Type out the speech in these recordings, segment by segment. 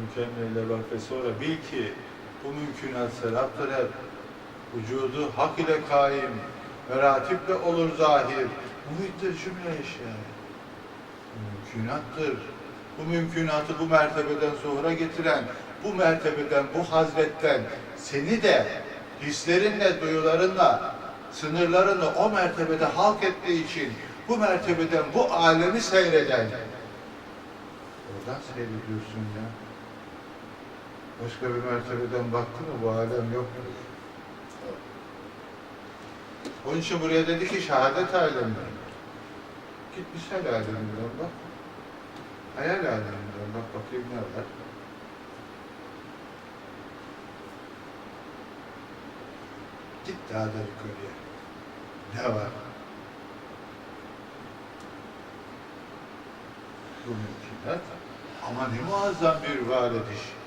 mükemmelle bak ve sonra bil ki bu mümkünat seraptır hep. Vücudu hak ile kaim, meratiple olur zahir. Muhittir cümle eşya. Mümkünattır. Bu mümkünatı bu mertebeden zuhura getiren, bu mertebeden, bu hazretten seni de hislerinle, duyularınla, sınırlarını o mertebede halk ettiği için bu mertebeden bu alemi seyreden oradan seyrediyorsun ya. Başka bir mertebeden baktın mı bu alem yok. Onun için buraya dedi ki şehadet alemi. Git misal aleminden bak. Hayal aleminden bak bakayım ne var. Git daha da yukarıya. Ne var? Bu mümkünat. Ama ne muazzam bir var ediş.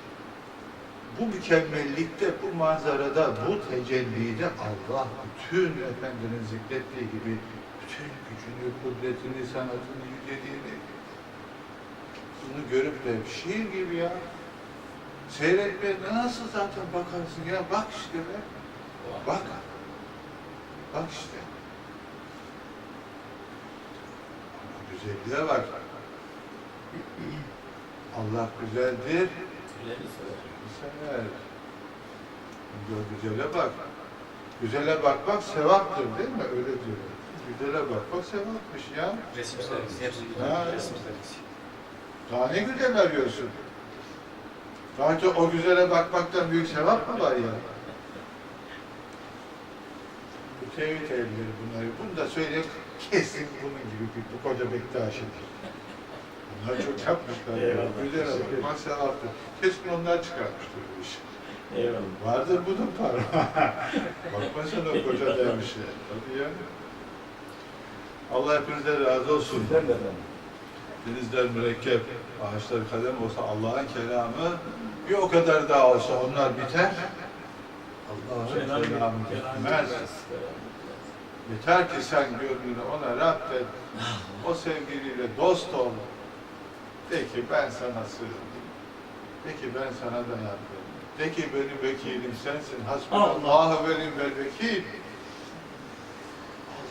Bu mükemmellikte, bu manzarada, bu tecellide Allah bütün Efendinin zikrettiği gibi bütün gücünü, kudretini, sanatını, yüceliğini bunu görüp de şiir gibi ya seyretmeye nasıl zaten bakarsın ya bak işte be bak bak işte. Güzelliğe bak Allah güzeldir sever Diyor, güzele bak güzele bakmak sevaptır değil mi öyle diyor güzele bakmak sevapmış ya Resim sergisi. Hepsi güzel. Resim sergisi. Daha ne güzel arıyorsun? Çok o güzele bakmaktan büyük sevap mı var ya? Bu tevhid evleri bunları. Bunu da söyleyeyim kesin bunun gibi bir bu koca Bektaşi'dir. Bunlar çok yapmışlar ya. Eyvallah. Güzel bakmak sevaptır. Kesin onlar çıkarmıştır bu işi. Eyvallah. Vardır bunun parmağı. Bakma sen o koca dervişe. Tabii ya. Allah hepinizden razı olsun. Sizden de efendim. Denizler mürekkep, ağaçlar kalem olsa Allah'ın kelamı bir o kadar daha olsa onlar biter. Allah'ın kelamı bitmez. Yeter ki sen gönlünü ona rapt et. O sevgiliyle dost ol. De ki ben sana sığındım. De ki ben sana dayandım. De ki benim vekilim sensin. Hasbunallahu ve ni'mel vekil.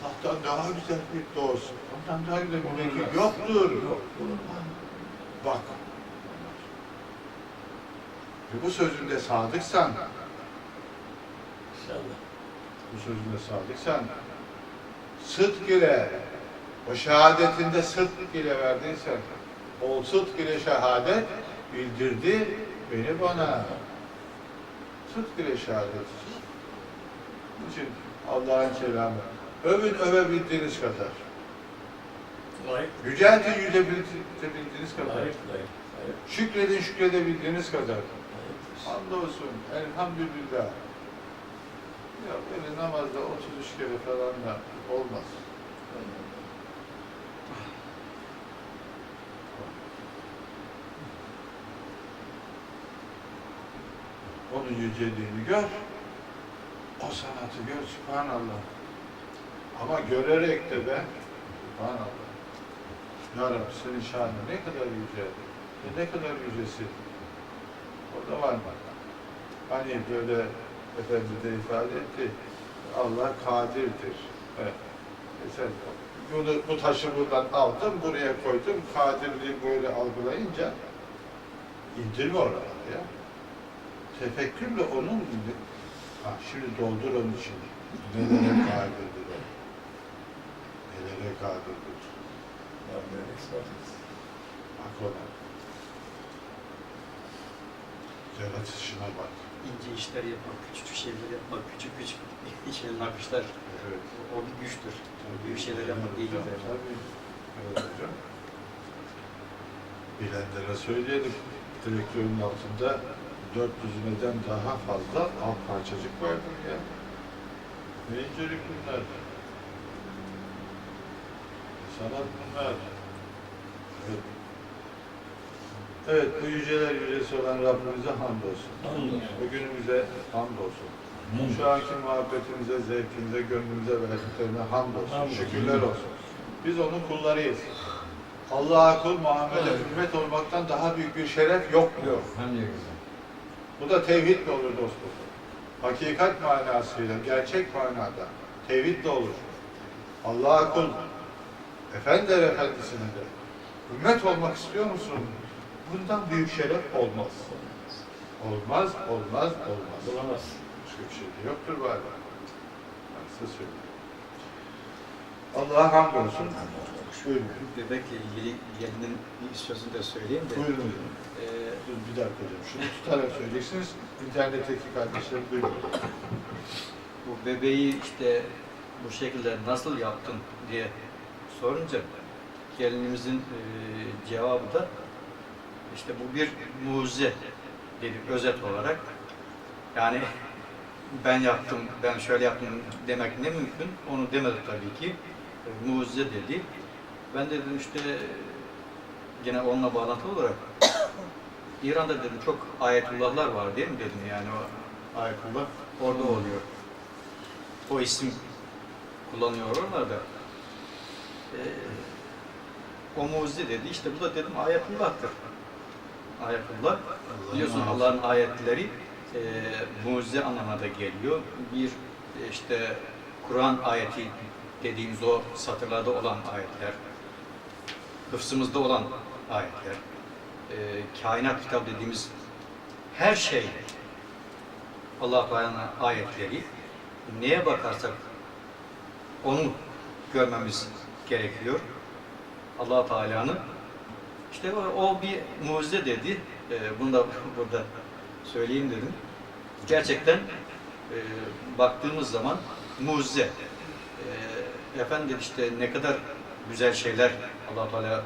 Allah'tan daha güzel bir dost. Ondan daha güzel bir vekil yoktur. Yok. Bak. Ve bu sözünde sadıksan, İnşallah. bu sözünde sadıksan, sıdk ile, o şehadetinde sıdk ile verdiysen, o sıdk ile şehadet bildirdi beni bana. Sıdk ile şehadet. Bunun için Allah'ın kelamı. Övün övebildiğiniz kadar. Layık. Yüceltin yücebildiğiniz kadar. Layık. Layık. Layık. Şükredin şükredebildiğiniz kadar. Hamdolsun, elhamdülillah. Ya böyle namazda 33 kere falan da olmaz. Onun yüceliğini gör, o sanatı gör, subhanallah. Ama görerek de ben, subhanallah. Ya Rabbi senin şanın ne kadar yüce, ve ne kadar yücesin. O da var mı? Hani böyle Efendi de ifade etti, Allah kadirdir. Evet. Mesela bunu, bu taşı buradan aldım, buraya koydum, kadirliği böyle algılayınca indirme oralara ya. Tefekkürle onun ha, şimdi doldur onun için. Nelere kadirdir o? Nelere kadirdir? Bak ona. Yaratışına bak. İnce işler yapmak, küçük şeyler yapmak, küçük küçük şeyler, nakışlar. Evet. O bir güçtür. Büyük şeyler yapmak gider. Tabii. Evet hocam. Bilenlere söyleyelim. Direktörün altında 400 neden daha fazla alt parçacık vardır ya. Ne incelik bunlar. Sanat bunlar. Evet. Evet, bu yüceler yücesi olan Rabbimize hamdolsun. Hamdolsun. Bugünümüze hamdolsun. Şu anki muhabbetimize, zevkimize, gönlümüze verdiklerine hamdolsun. Hamdolsun. Şükürler olsun. Biz onun kullarıyız. Allah'a kul Muhammed'e ümmet olmaktan daha büyük bir şeref yok diyor. Hem de güzel. Bu da tevhidle olur dostum. Hakikat manasıyla, gerçek manada tevhidle olur. Allah'a kul, efendiler efendisine de ümmet olmak istiyor musun? Bundan büyük şeref olmaz. Olmaz, olmaz, olmaz. Bulamaz. Başka bir şey de yoktur galiba. Ben size söyleyeyim. Allah'a hamdolsun. Buyurun. Bebekle ilgili gelinin bir sözünü de söyleyeyim de. Buyurun. buyurun. Ee, Dur bir dakika hocam. Şunu tutarak söyleyeceksiniz. İnternetteki kardeşlerim duyuyor. bu bebeği işte bu şekilde nasıl yaptın diye sorunca gelinimizin e, cevabı da işte bu bir mucize dedi özet olarak. Yani ben yaptım, ben şöyle yaptım demek ne mümkün? Onu demedi tabii ki. E, mucize dedi. Ben de dedim işte gene onunla bağlantılı olarak İran'da dedim çok ayetullahlar var değil mi dedim yani o ayetullah orada oluyor. O isim kullanıyor oralarda. Ee, o mucize dedi. İşte bu da dedim ayetullah'tır. Ayetullah. Biliyorsun Allah'ın ayetleri e, mucize anlamına da geliyor. Bir işte Kur'an ayeti dediğimiz o satırlarda olan ayetler, hıfzımızda olan ayetler, e, kainat kitap dediğimiz her şey Allah Teala'nın ayetleri neye bakarsak onu görmemiz gerekiyor. Allah Teala'nın işte o, o bir mucize dedi. E, bunu da burada söyleyeyim dedim. Gerçekten e, baktığımız zaman mucize. E, efendim işte ne kadar güzel şeyler Allah Teala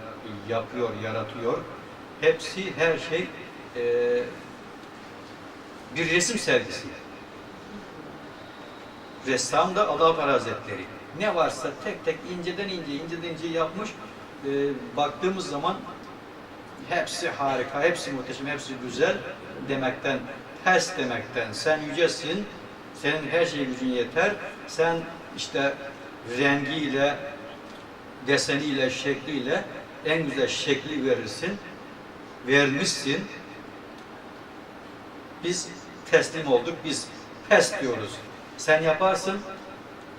yapıyor, yaratıyor. Hepsi her şey e, bir resim sergisi. Ressam da Allah Teala Hazretleri. Ne varsa tek tek inceden ince, inceden ince yapmış. E, baktığımız zaman hepsi harika, hepsi muhteşem, hepsi güzel demekten, pes demekten, sen yücesin, senin her şey gücün yeter, sen işte rengiyle, deseniyle, şekliyle en güzel şekli verirsin, vermişsin. Biz teslim olduk, biz pes diyoruz. Sen yaparsın,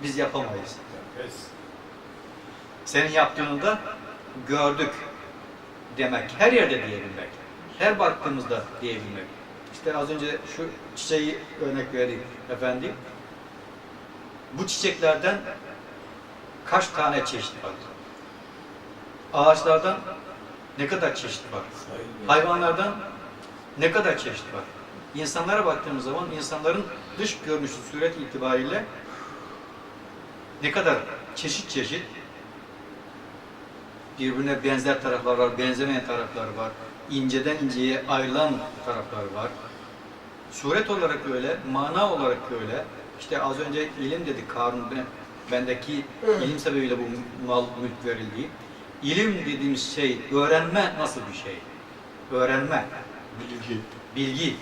biz yapamayız. Senin yaptığını da gördük demek. Her yerde diyebilmek. Her baktığımızda diyebilmek. İşte az önce şu çiçeği örnek vereyim efendim. Bu çiçeklerden kaç tane çeşit var? Ağaçlardan ne kadar çeşit var? Hayvanlardan ne kadar çeşit var? İnsanlara baktığımız zaman insanların dış görünüşü, suret itibariyle ne kadar çeşit çeşit birbirine benzer taraflar var, benzemeyen taraflar var. inceden inceye ayrılan taraflar var. Suret olarak öyle, mana olarak öyle. İşte az önce ilim dedik Karun ben, bendeki ilim sebebiyle bu mal mülk verildiği. İlim dediğimiz şey, öğrenme nasıl bir şey? Öğrenme, Bilgi. bilgi.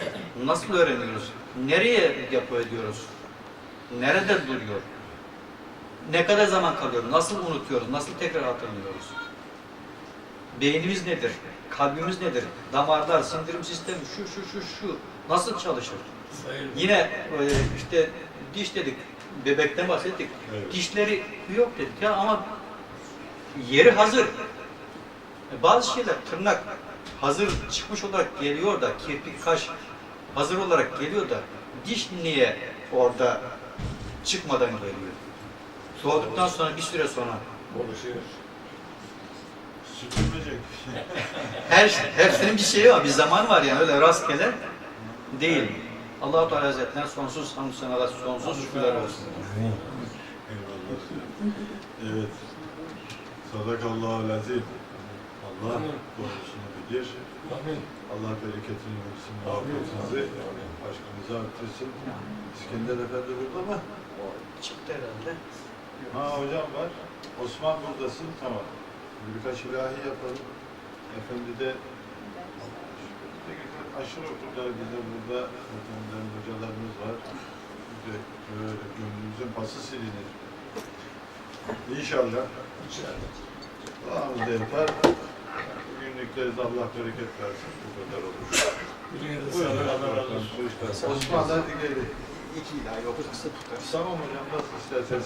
Nasıl öğreniyoruz? Nereye depo ediyoruz? Nerede duruyor? Ne kadar zaman kalıyor? Nasıl unutuyoruz? Nasıl tekrar hatırlıyoruz? Beynimiz nedir? Kalbimiz nedir? Damarlar, sindirim sistemi şu şu şu şu nasıl çalışır? Yine e, işte diş dedik, bebekten bahsettik. Evet. Dişleri yok dedik ya ama yeri hazır. E, Bazı şeyler tırnak hazır çıkmış olarak geliyor da kirpik, kaş hazır olarak geliyor da diş niye orada çıkmadan geliyor? Soğuduktan sonra bir süre sonra Oluşuyor. Süpürmeyecek. her hepsinin bir şeyi var, bir zaman var yani öyle rastgele değil. Allah-u Teala Hazretlerine sonsuz hamdü senalar, sonsuz şükürler olsun. Eyvallah. Evet. Sadakallahu lazim. Allah doğrusunu bilir. Amin. Allah bereketini versin, muhabbetinizi, aşkınızı arttırsın. İskender Efendi burada mı? O çıktı herhalde. Ha hocam var. Osman buradasın, tamam. Birkaç ilahi yapalım. Efendi de aşırı okullar bize burada efendilerin hocalarımız var. Bir de böyle gönlümüzün pası silinir. İnşallah. İnşallah. Duamızı yapar. yükleriz. Allah bereket versin. Bu kadar olur. Buyurun. Allah razı olsun. Osman hadi gelin. İki. Kısa tutar. Tamam hocam nasıl isterseniz.